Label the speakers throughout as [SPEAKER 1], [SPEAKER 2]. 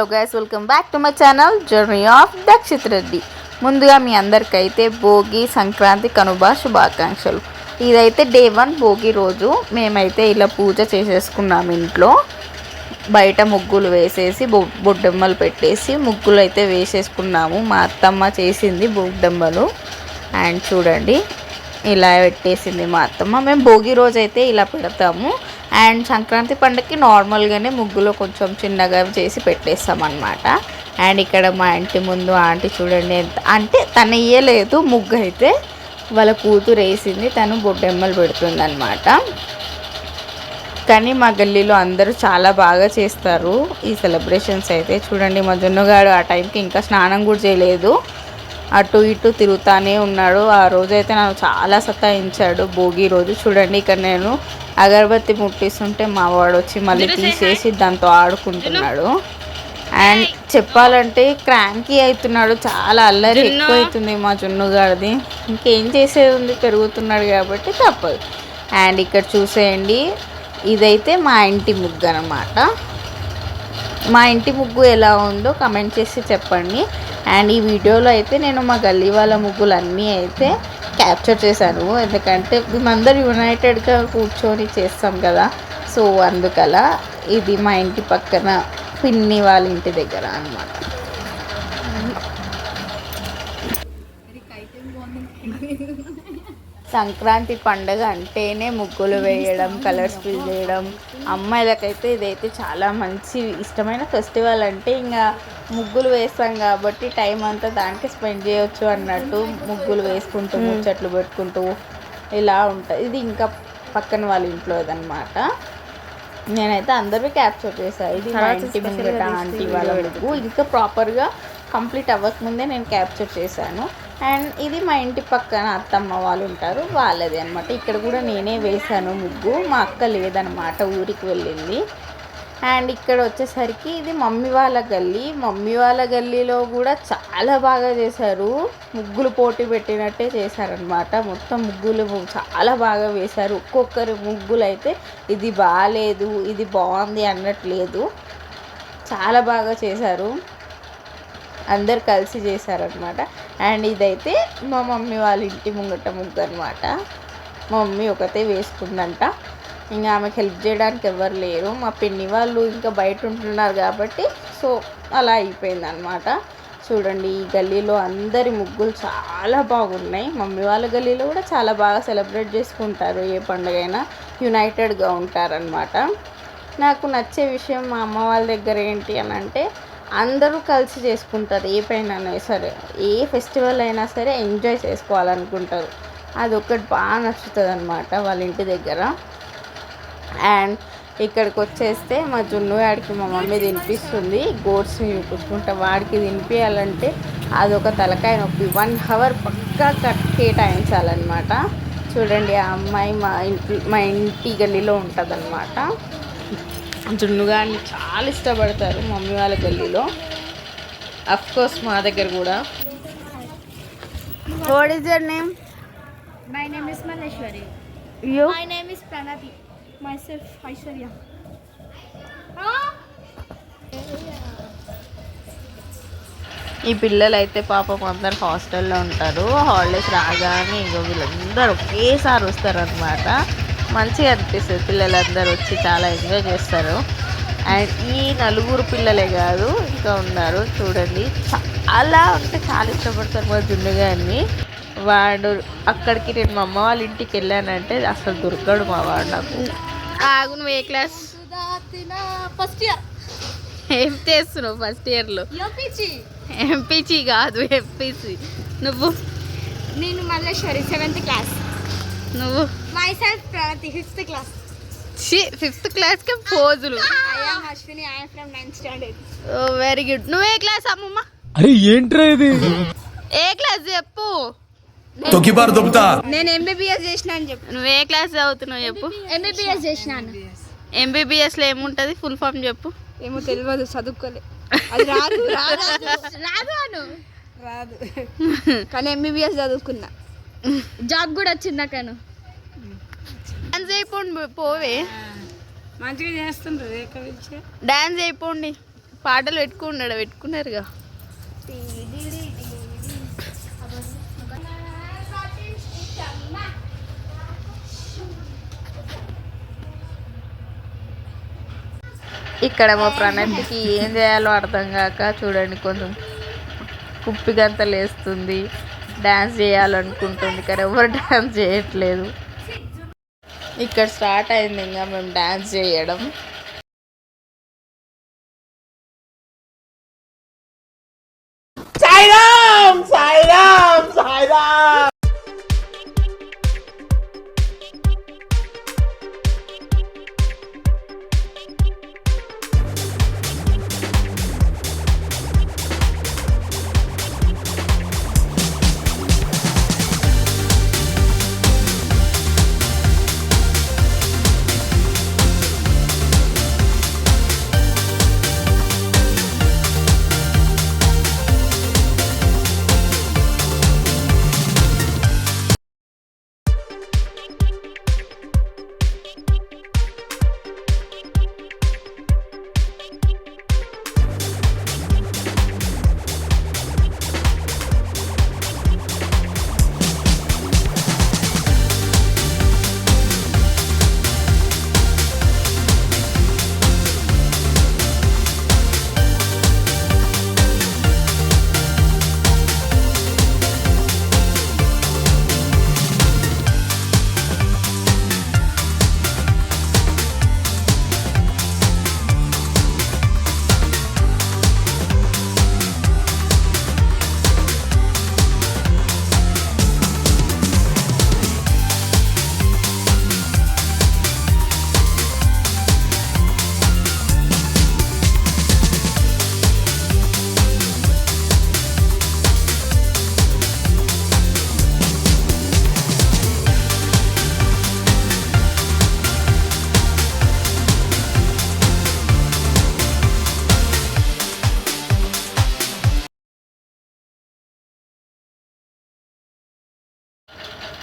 [SPEAKER 1] Hello guys welcome back to my channel journey of Dakshith Reddy ముందుగా మీ అందరికైతే భోగి సంక్రాంతి కనుబ శుభాకాంక్షలు. ఇదైతే డే వన్ భోగి రోజు. మేమైతే ఇలా పూజ చేసేసుకున్నాం ఇంట్లో. బయట ముగ్గులు వేసేసి బొ బొడ్డెమ్మలు పెట్టేసి ముగ్గులు అయితే వేసేసుకున్నాము. మా అత్తమ్మ చేసింది బొడ్డెమ్మలు. అండ్ చూడండి ఇలా పెట్టేసింది మా అత్తమ్మ. మేము భోగి రోజు అయితే ఇలా పెడతాము. అండ్ సంక్రాంతి పండుగకి నార్మల్గానే ముగ్గులో కొంచెం చిన్నగా చేసి పెట్టేస్తామన్నమాట. అండ్ ఇక్కడ మా ఇంటి ముందు ఆంటీ చూడండి ఎంత అంటే తను ఇయ్యలేదు ముగ్గు అయితే వాళ్ళ కూతురు వేసింది తను బొడ్డెమ్మలు పెడుతుందన్నమాట. కానీ మా గల్లీలో అందరూ చాలా బాగా చేస్తారు ఈ సెలబ్రేషన్స్ అయితే. చూడండి మా జున్నుగాడు ఆ టైంకి ఇంకా స్నానం కూడా చేయలేదు. అటు ఇటు తిరుగుతానే ఉన్నాడు. ఆ రోజు అయితే నన్ను చాలా సతాయించాడు. భోగి రోజు చూడండి ఇక్కడ నేను అగరబత్తి ముట్టిస్తుంటే మా వాడు వచ్చి మళ్ళీ తీసేసి దాంతో ఆడుకుంటున్నాడు. అండ్ చెప్పాలంటే క్రాంకీ అవుతున్నాడు. చాలా అల్లరి ఎక్కువ అవుతుంది మా జున్నుగాడిది ఇంకేం చేసేది ఉంది పెరుగుతున్నాడు కాబట్టి తప్పదు. అండ్ ఇక్కడ చూసేయండి ఇదైతే మా ఇంటి ముగ్గు అనమాట మా ఇంటి ముగ్గు ఎలా ఉందో కమెంట్ చేసి చెప్పండి. అండ్ ఈ వీడియోలో అయితే నేను మా గల్లీ వాళ్ళ ముగ్గులు అన్నీ అయితే క్యాప్చర్ చేశాను. ఎందుకంటే మేమందరూ యునైటెడ్గా కూర్చొని చేస్తాం కదా. సో అందుకలా ఇది మా ఇంటి పక్కన పిన్ని వాళ్ళ ఇంటి దగ్గర అనమాట సంక్రాంతి పండగ అంటేనే ముగ్గులు వేయడం కలర్స్ ఫిల్ చేయడం అమ్మాయిలకైతే ఇదైతే చాలా మంచి ఇష్టమైన ఫెస్టివల్ అంటే ఇంకా ముగ్గులు వేస్తాం కాబట్టి టైం అంతా దానికి స్పెండ్ చేయొచ్చు అన్నట్టు ముగ్గులు వేసుకుంటూ ముచ్చట్లు పెట్టుకుంటూ ఇలా ఉంటుంది ఇది ఇంకా పక్కన వాళ్ళ ఇంట్లో అనమాట నేనైతే అందరివి క్యాప్చర్ చేశాను ఇది మా ఇంటి ముంగట ఆంటీ వాళ్ళ ఇంకా ప్రాపర్గా కంప్లీట్ అవ్వకముందే నేను క్యాప్చర్ చేశాను. అండ్ ఇది మా ఇంటి పక్కన అత్తమ్మ వాళ్ళు ఉంటారు వాళ్ళది అనమాట ఇక్కడ కూడా నేనే వేశాను ముగ్గు మా అక్క లేదనమాట ఊరికి వెళ్ళింది. అండ్ ఇక్కడ వచ్చేసరికి ఇది మమ్మీ వాళ్ళ గల్లీ. మమ్మీ వాళ్ళ గల్లీలో కూడా చాలా బాగా చేశారు. ముగ్గులు పోటీ పెట్టినట్టే చేశారనమాట మొత్తం ముగ్గులు చాలా బాగా వేశారు. ఒక్కొక్కరి ముగ్గులు అయితే ఇది బాగాలేదు ఇది బాగుంది అన్నట్లేదు చాలా బాగా చేశారు. అందరు కలిసి చేశారనమాట అండ్ ఇదైతే మా మమ్మీ వాళ్ళ ఇంటి ముంగట ముగ్గు అనమాట మా మమ్మీ ఒకతే వేసుకుందంట. ఇంకా ఆమెకు హెల్ప్ చేయడానికి ఎవరు లేరు. మా పిన్ని వాళ్ళు ఇంకా బయట ఉంటున్నారు కాబట్టి సో అలా అయిపోయింది అనమాట చూడండి ఈ గల్లీలో అందరి ముగ్గులు చాలా బాగున్నాయి. మమ్మీ వాళ్ళ గల్లీలో కూడా చాలా బాగా సెలబ్రేట్ చేసుకుంటారు. ఏ పండుగ అయినా యునైటెడ్గా ఉంటారనమాట నాకు నచ్చే విషయం మా అమ్మ వాళ్ళ దగ్గర ఏంటి అని అంటే అందరూ కలిసి చేసుకుంటారు ఏ పైన సరే. ఏ ఫెస్టివల్ అయినా సరే ఎంజాయ్ చేసుకోవాలనుకుంటారు. అది ఒకటి బాగా నచ్చుతుంది అనమాట వాళ్ళ ఇంటి దగ్గర. అండ్ ఇక్కడికి వచ్చేస్తే మా జున్ను వాడికి మా మమ్మీ తినిపిస్తుంది. గోడ్స్ని చూపించుకుంటా వాడికి తినిపించాలంటే అదొక తలకాయ నొప్పి. వన్ అవర్ పక్కా కట్ కేటాయించాలన్నమాట. చూడండి ఆ అమ్మాయి మా ఇంటి మా ఇంటి గల్లీలో ఉంటుంది అనమాట జున్నుగాడిని చాలా ఇష్టపడతారు మమ్మీ వాళ్ళ గల్లీలో అఫ్ కోర్స్ మా దగ్గర కూడా what is your name
[SPEAKER 2] My name is Maleshwari.
[SPEAKER 1] You
[SPEAKER 2] My name is Pranati. Myself Aishwarya.
[SPEAKER 1] ఈ పిల్లలు అయితే పాపం అందరు హాస్టల్లో ఉంటారు హాలిడేస్ రాగానే ఇక వీళ్ళందరూ ఒకేసారి వస్తారనమాట మంచిగా అనిపిస్తుంది. పిల్లలందరూ వచ్చి చాలా ఎంజాయ్ చేస్తారు. అండ్ ఈ నలుగురు పిల్లలే కాదు ఇంకా ఉన్నారు. చూడండి. చాలా అంటే చాలా ఇష్టపడతారు మా జున్ను గారిని. వాడు అక్కడికి నేను మా అమ్మ వాళ్ళ ఇంటికి వెళ్ళానంటే అసలు దొరకడు మా వాడు నాకు. ఆగు నువ్వు ఏ క్లాస్?
[SPEAKER 2] first year.
[SPEAKER 1] ఏం చేస్తున్నావు ఫస్ట్ ఇయర్లో. ఎంపీసీ కాదు ఎంపీసీ. నువ్వు?
[SPEAKER 2] నేను మల్లేశ్వరి సెవెంత్ క్లాస్.
[SPEAKER 1] నువ్వు?
[SPEAKER 2] Myself Pranathi fifth class
[SPEAKER 1] fifth క్లాస్కి పోజులు.
[SPEAKER 2] I am Ashwini I from ninth standard
[SPEAKER 1] very good నువ్వు ఏ క్లాస్ అమ్మమ్మ?
[SPEAKER 3] అరే ఏంట్రా ఇది?
[SPEAKER 1] ఏ క్లాస్ చెప్పు?
[SPEAKER 4] తొక్కిబారు దుబ్బుతా
[SPEAKER 2] నేను ఎంబీబీఎస్ చేసిన అని చెప్పు.
[SPEAKER 1] నువ్వు ఏ క్లాస్ చదువుతున్నావు చెప్పు.
[SPEAKER 2] ఎంబీబీఎస్ చేసినాను
[SPEAKER 1] ఎంబీబీఎస్లో ఏముంటుంది? ఫుల్ ఫామ్ చెప్పు.
[SPEAKER 2] ఏమో తెలియదు చదువుకోలే. అది రాదు. రాదు రాదు అను. రాదు. కానీ ఎంబీబీఎస్ చదువుకున్నా. జాబ్ కూడా వచ్చింది నాకను
[SPEAKER 1] డాన్స్ అయిపోండి పోవే.
[SPEAKER 2] మంచిగా చేస్తుండ్రు
[SPEAKER 1] డాన్స్ అయిపోండి.
[SPEAKER 3] పాటలు పెట్టుకున్నాడు పెట్టుకున్నారుగా. ఇక్కడ మా ప్రణతికి ఏం చేయాలో అర్థం కాక చూడండి కొంచెం కుప్పిగంత లేస్తుంది డ్యాన్స్ చేయాలనుకుంటుంది కానీ ఎవరు డ్యాన్స్ చేయట్లేదు. ఇక్కడ స్టార్ట్ అయింది ఇంకా మేము డ్యాన్స్ చేయడం.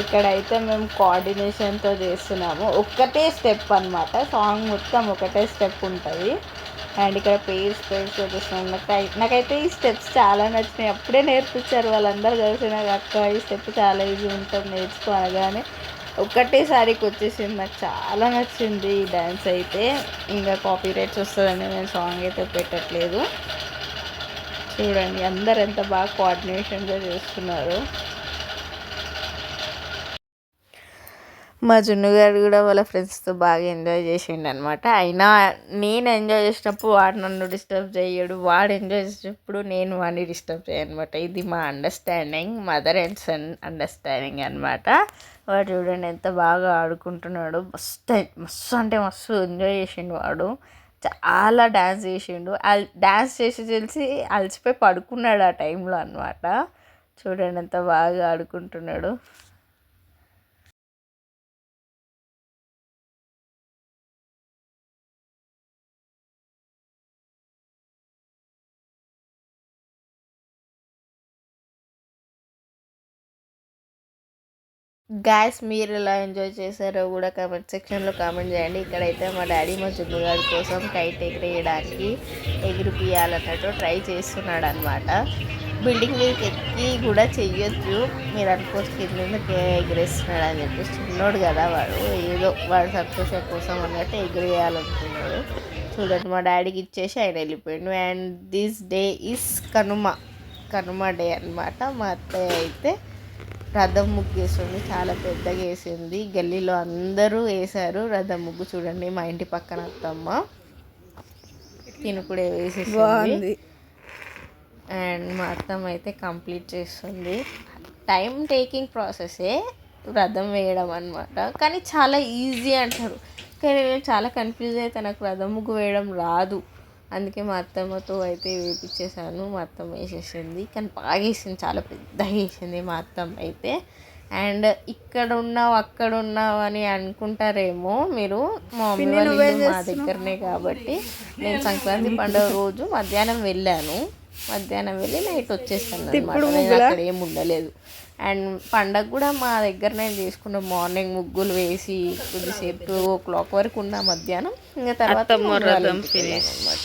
[SPEAKER 3] ఇక్కడైతే మేము కోఆర్డినేషన్తో చేస్తున్నాము. ఒక్కటే స్టెప్ అన్నమాట. సాంగ్ మొత్తం ఒకటే స్టెప్ ఉంటుంది. అండ్ ఇక్కడ పేర్స్ పేర్స్ చేస్తున్నాం. నాకు నాకైతే ఈ స్టెప్స్ చాలా నచ్చినాయి. అప్పుడే నేర్పించారు వాళ్ళందరూ కలిసి. నాకు అక్క ఈ స్టెప్ చాలా ఈజీ ఉంటుంది నేర్చుకో అనగానే ఒక్కటేసారికి వచ్చేసింది. నాకు చాలా నచ్చింది ఈ డ్యాన్స్ అయితే. ఇంకా కాపీ రైట్స్ వస్తుందని నేను సాంగ్ అయితే పెట్టట్లేదు. చూడండి అందరు ఎంత బాగా కోఆర్డినేషన్గా చేస్తున్నారు. మా జున్ను గారు కూడా వాళ్ళ ఫ్రెండ్స్తో బాగా ఎంజాయ్ చేసిండు అనమాట అయినా నేను ఎంజాయ్ చేసినప్పుడు వాడు నన్ను డిస్టర్బ్ చేయడు వాడు ఎంజాయ్ చేసినప్పుడు నేను వాడిని డిస్టర్బ్ చేయనమాట. ఇది మా understanding mother and son understanding అనమాట వాడు చూడండి ఎంత బాగా ఆడుకుంటున్నాడు. మస్తు మస్తు అంటే మస్తు ఎంజాయ్ చేసిండు వాడు. చాలా డ్యాన్స్ చేసిండు. డ్యాన్స్ చేసి తెలిసి అలసిపోయి పడుకున్నాడు ఆ టైంలో అనమాట చూడండి ఎంత బాగా ఆడుకుంటున్నాడు. గ్యాస్ మీరు ఎలా ఎంజాయ్ చేశారో కూడా కామెంట్ సెక్షన్లో కామెంట్ చేయండి. ఇక్కడైతే మా డాడీ మా చున్ను గారి కోసం కైట్ ఎగిరేయడానికి ఎగిరిపియాలన్నట్టు ట్రై చేస్తున్నాడు అనమాట బిల్డింగ్ మీదకి ఎక్కి కూడా చెయ్యొచ్చు మీరు అనుకోవచ్చు కింద ఎగిరేస్తున్నాడు అని చెప్పేసి చిన్నోడు కదా వాడు. ఏదో వాడు సంతోషం కోసం అన్నట్టు ఎగిరేయాలనుకున్నాడు. చూడండి మా డాడీకి ఇచ్చేసి ఆయన వెళ్ళిపోయాడు. And this day is Kanuma Kanuma day అన్నమాట. మా అత్తయ్య అయితే రథం ముగ్గు వేసింది చాలా పెద్దగా వేసింది. గల్లీలో అందరూ వేశారు రథం ముగ్గు. చూడండి మా ఇంటి పక్కన అత్తమ్మ. తిను కూడా వేసేసింది.
[SPEAKER 1] బాగుంది.
[SPEAKER 3] అండ్ మా అత్తమ్మ అయితే కంప్లీట్ చేస్తుంది. టైం టేకింగ్ ప్రాసెసే రథం వేయడం అనమాట కానీ చాలా ఈజీ అంటారు. కానీ నేను చాలా కన్ఫ్యూజ్ అయితే నాకు రథం ముగ్గు వేయడం రాదు. అందుకే మా అత్తమ్మతో అయితే వేపించేసాను మా అత్తమ్మ వేసేసింది. కానీ బాగా వేసింది. చాలా పెద్దగా వేసింది మా అత్తమ్మ అయితే. అండ్ ఇక్కడ ఉన్నావు అక్కడ ఉన్నావు అని అనుకుంటారేమో మీరు. మా మమ్మీ వాళ్ళ మా దగ్గరనే కాబట్టి నేను సంక్రాంతి పండుగ రోజు మధ్యాహ్నం వెళ్ళాను. మధ్యాహ్నం వెళ్ళి నైట్ వచ్చేస్తాను అనమాట నేను అక్కడ ఏమి ఉండలేదు. అండ్ పండగ కూడా మా దగ్గర నేను చేసుకున్న మార్నింగ్ ముగ్గులు వేసి కొద్దిసేపు టూ ఓ క్లాక్ వరకు ఉన్న మధ్యాహ్నం. ఇంకా తర్వాత అనమాట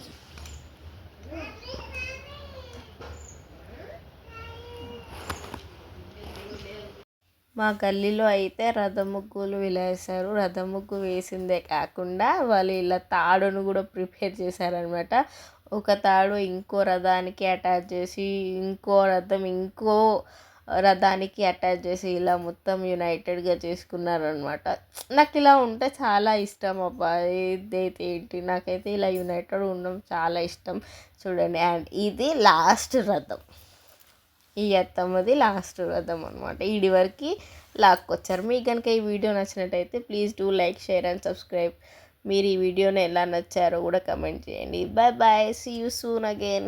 [SPEAKER 3] మా గల్లీలో అయితే రథం ముగ్గులు ఇలా వేశారు రథం ముగ్గు వేసిందే కాకుండా వాళ్ళు ఇలా తాడును కూడా ప్రిపేర్ చేశారనమాట ఒక తాడు ఇంకో రథానికి అటాచ్ చేసి ఇంకో రథం ఇంకో రథానికి అటాచ్ చేసి ఇలా మొత్తం యునైటెడ్గా చేసుకున్నారనమాట నాకు ఇలా ఉంటే చాలా ఇష్టం అబ్బా. ఏదైతే ఏంటి నాకైతే ఇలా యునైటెడ్ ఉండడం చాలా ఇష్టం. చూడండి. అండ్ ఇది లాస్ట్ రథం. ఈ అత్తమ్మది లాస్ట్ వ్రతం అనమాట ఇడి వరకు లాక్కొచ్చారు. మీకు కనుక ఈ వీడియో నచ్చినట్టయితే please do like share and subscribe మీరు ఈ వీడియోని ఎలా నచ్చారో కూడా కమెంట్ చేయండి. Bye bye see you soon again